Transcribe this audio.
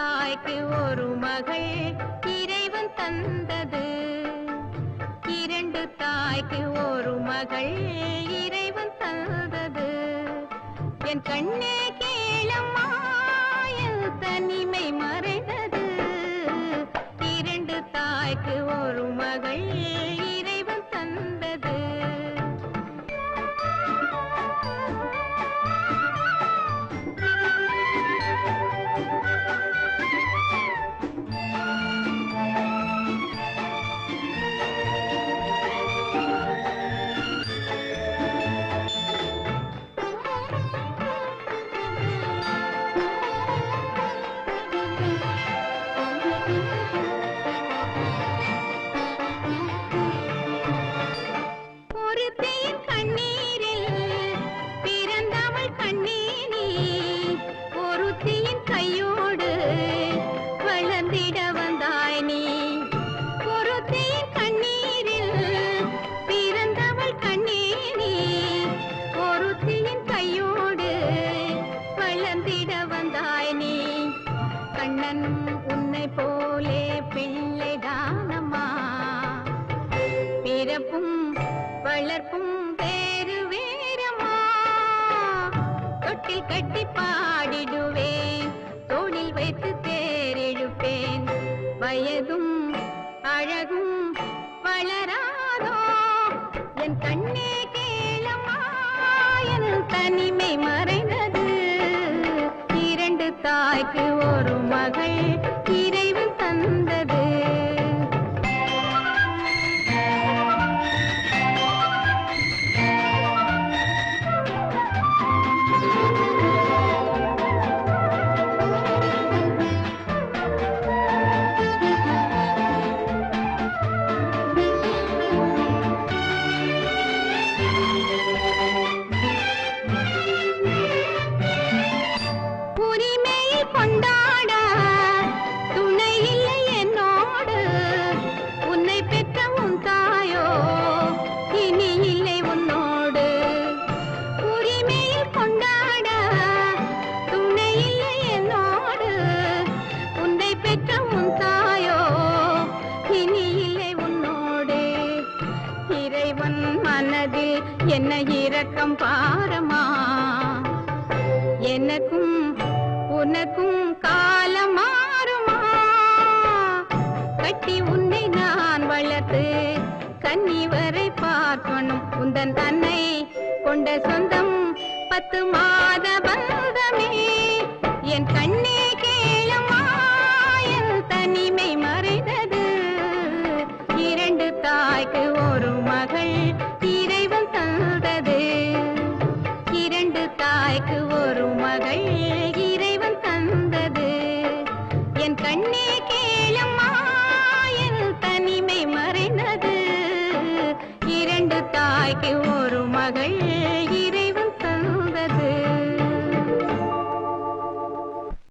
தாய்க்கு ஒரு மகள் இறைவன் தந்தது. இரண்டு தாய்க்கு ஒரு மகள் இறைவன் தந்தது. என் கண்ணே கீழமாயில் தனிமை மறைந்தது. இரண்டு தாய்க்கு ஒரு மகள் கண்ணன் உன்னை போலே பிள்ளைதானம்மா பிறப்பும் வளர்ப்பும் வேறு வேறமா தொட்டில் கட்டி பாடிடுவேன் தோளில் வைத்து தேரெழுப்பேன். வயதும் அழகும் வளராதோ என் கண்ணே கேளமா என் தனிமை மர தாய்க்கு ஒரு மகள். இரு மனதில் என்ன இரக்கம் பாரமா? எனக்கும் உனக்கும் காலம் மாறுமா? கட்டி உன்னை நான் வளர்த்து கன்னி வரை பார்க்கணும். உந்தன் தன்னை கொண்ட சொந்தம் பத்து மா கண்ணே கேளம்மா என் தனிமை மறைந்தது. இரண்டு தாய்க்கு ஒரு மகள்.